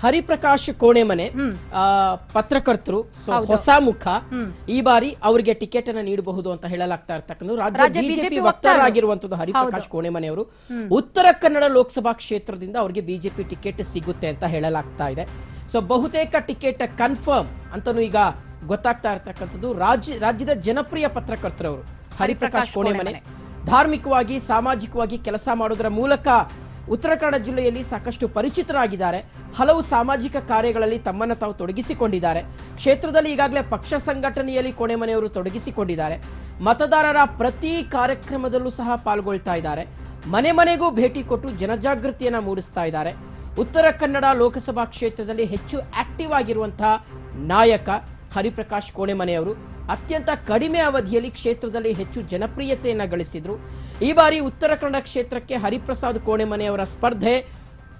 ಹರಿಪ್ರಕಾಶ್ ಕೋಣೆಮನೆ ಆ, ಪತ್ರಕರ್ತರು ಸೊ ಹೊಸ ಮುಖ ಈ ಬಾರಿ ಅವರಿಗೆ ಟಿಕೆಟ್ ಅನ್ನ ನೀಡಬಹುದು ಅಂತ ಹೇಳಲಾಗ್ತಾ ಇರ್ತಕ್ಕಂಥ ರಾಜ್ಯ ಬಿಜೆಪಿ ವಕ್ತಾರಾಗಿರುವಂತದ್ದು ವಕ್ತಾರರಾಗಿರುವಂತದ್ದು ಹರಿಪ್ರಕಾಶ್ ಕೋಣೆಮನೆ ಅವರು ಉತ್ತರ ಕನ್ನಡ ಲೋಕಸಭಾ ಕ್ಷೇತ್ರದಿಂದ ಅವರಿಗೆ ಬಿಜೆಪಿ ಟಿಕೆಟ್ ಸಿಗುತ್ತೆ ಅಂತ ಹೇಳಲಾಗ್ತಾ ಇದೆ. ಸೊ ಬಹುತೇಕ ಟಿಕೆಟ್ ಕನ್ಫರ್ಮ್ ಅಂತಾನು ಈಗ ಗೊತ್ತಾಗ್ತಾ ಇರ್ತಕ್ಕಂಥದ್ದು. ರಾಜ್ಯ ರಾಜ್ಯದ ಜನಪ್ರಿಯ ಪತ್ರಕರ್ತರವರು ಹರಿಪ್ರಕಾಶ್ ಕೋಣೆಮನೆ ಧಾರ್ಮಿಕವಾಗಿ ಸಾಮಾಜಿಕವಾಗಿ ಕೆಲಸ ಮಾಡೋದರ ಮೂಲಕ ಉತ್ತರ ಕನ್ನಡ ಜಿಲ್ಲೆಯಲ್ಲಿ ಸಾಕಷ್ಟು ಪರಿಚಿತರಾಗಿದ್ದಾರೆ. ಹಲವು ಸಾಮಾಜಿಕ ಕಾರ್ಯಗಳಲ್ಲಿ ತಮ್ಮನ್ನು ತಾವು ತೊಡಗಿಸಿಕೊಂಡಿದ್ದಾರೆ. ಕ್ಷೇತ್ರದಲ್ಲಿ ಈಗಾಗಲೇ ಪಕ್ಷ ಸಂಘಟನೆಯಲ್ಲಿ ಕೋಣೆಮನೆಯವರು ತೊಡಗಿಸಿಕೊಂಡಿದ್ದಾರೆ. ಮತದಾರರ ಪ್ರತಿ ಕಾರ್ಯಕ್ರಮದಲ್ಲೂ ಸಹ ಪಾಲ್ಗೊಳ್ತಾ ಇದ್ದಾರೆ. ಮನೆ ಮನೆಗೂ ಭೇಟಿ ಕೊಟ್ಟು ಜನಜಾಗೃತಿಯನ್ನು ಮೂಡಿಸ್ತಾ ಇದ್ದಾರೆ. ಉತ್ತರ ಕನ್ನಡ ಲೋಕಸಭಾ ಕ್ಷೇತ್ರದಲ್ಲಿ ಹೆಚ್ಚು ಆಕ್ಟಿವ್ ಆಗಿರುವಂತಹ ನಾಯಕ ಹರಿಪ್ರಕಾಶ್ ಕೋಣೆಮನೆಯವರು ಅತ್ಯಂತ ಕಡಿಮೆ ಅವಧಿಯಲ್ಲಿ ಕ್ಷೇತ್ರದಲ್ಲಿ ಹೆಚ್ಚು ಜನಪ್ರಿಯತೆಯನ್ನು ಗಳಿಸಿದ್ರು. ಈ ಬಾರಿ ಉತ್ತರ ಕನ್ನಡ ಕ್ಷೇತ್ರಕ್ಕೆ ಹರಿಪ್ರಸಾದ್ ಕೋಣೆಮನೆಯವರ ಸ್ಪರ್ಧೆ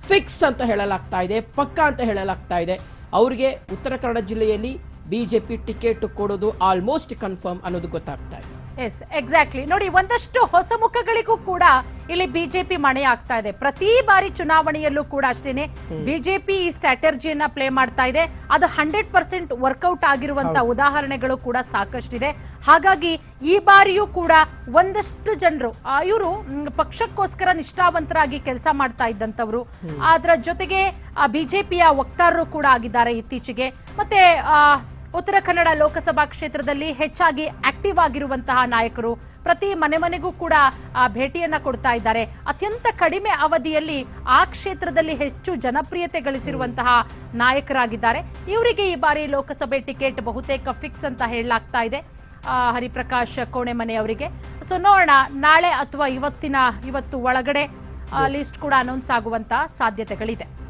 ಫಿಕ್ಸ್ ಅಂತ ಹೇಳಲಾಗ್ತಾ ಇದೆ, ಪಕ್ಕಾ ಅಂತ ಹೇಳಲಾಗ್ತಾ ಇದೆ. ಅವರಿಗೆ ಉತ್ತರ ಕನ್ನಡ ಜಿಲ್ಲೆಯಲ್ಲಿ ಬಿಜೆಪಿ ಟಿಕೆಟ್ ಕೊಡೋದು ಆಲ್ಮೋಸ್ಟ್ ಕನ್ಫರ್ಮ್ ಅನ್ನೋದು ಗೊತ್ತಾಗ್ತಾ ಇದೆ. ಎಸ್ ಎಕ್ಸಾಕ್ಟ್ಲಿ ನೋಡಿ ಒಂದಷ್ಟು ಹೊಸ ಮುಖಗಳಿಗೂ ಕೂಡ ಇಲ್ಲಿ ಬಿಜೆಪಿ ಮಣೆ ಆಗ್ತಾ ಇದೆ. ಪ್ರತಿ ಬಾರಿ ಚುನಾವಣೆಯಲ್ಲೂ ಕೂಡ ಅಷ್ಟೇನೆ ಬಿಜೆಪಿ ಈ ಸ್ಟ್ರಾಟರ್ಜಿಯನ್ನ ಪ್ಲೇ ಮಾಡ್ತಾ ಇದೆ. ಅದು ಹಂಡ್ರೆಡ್ ಪರ್ಸೆಂಟ್ ವರ್ಕೌಟ್ ಆಗಿರುವಂತ ಉದಾಹರಣೆಗಳು ಕೂಡ ಸಾಕಷ್ಟಿದೆ. ಹಾಗಾಗಿ ಈ ಬಾರಿಯೂ ಕೂಡ ಒಂದಷ್ಟು ಜನರು ಇವರು ಪಕ್ಷಕ್ಕೋಸ್ಕರ ನಿಷ್ಠಾವಂತರಾಗಿ ಕೆಲಸ ಮಾಡ್ತಾ ಇದ್ದಂಥವ್ರು. ಅದರ ಜೊತೆಗೆ ಬಿಜೆಪಿಯ ವಕ್ತಾರರು ಕೂಡ ಆಗಿದ್ದಾರೆ ಇತ್ತೀಚೆಗೆ. ಮತ್ತೆ ಉತ್ತರ ಕನ್ನಡ ಲೋಕಸಭಾ ಕ್ಷೇತ್ರದಲ್ಲಿ ಹೆಚ್ಚಾಗಿ ಆಕ್ಟಿವ್ ಆಗಿರುವಂತಹ ನಾಯಕರು ಪ್ರತಿ ಮನೆ ಮನೆಗೂ ಕೂಡ ಆ, ಭೇಟಿಯನ್ನ ಕೊಡ್ತಾ ಇದ್ದಾರೆ. ಅತ್ಯಂತ ಕಡಿಮೆ ಅವಧಿಯಲ್ಲಿ ಆ ಕ್ಷೇತ್ರದಲ್ಲಿ ಹೆಚ್ಚು ಜನಪ್ರಿಯತೆ ಗಳಿಸಿರುವಂತಹ ನಾಯಕರಾಗಿದ್ದಾರೆ. ಇವರಿಗೆ ಈ ಬಾರಿ ಲೋಕಸಭೆ ಟಿಕೆಟ್ ಬಹುತೇಕ ಫಿಕ್ಸ್ ಅಂತ ಹೇಳಲಾಗ್ತಾ ಇದೆ ಹರಿಪ್ರಕಾಶ್ ಕೋಣೆಮನೆ ಅವರಿಗೆ. ಸೊ ನೋಡೋಣ ನಾಳೆ ಅಥವಾ ಇವತ್ತಿನ ಇವತ್ತು ಒಳಗಡೆ ಲಿಸ್ಟ್ ಕೂಡ ಅನೌನ್ಸ್ ಆಗುವಂತಹ ಸಾಧ್ಯತೆಗಳಿದೆ.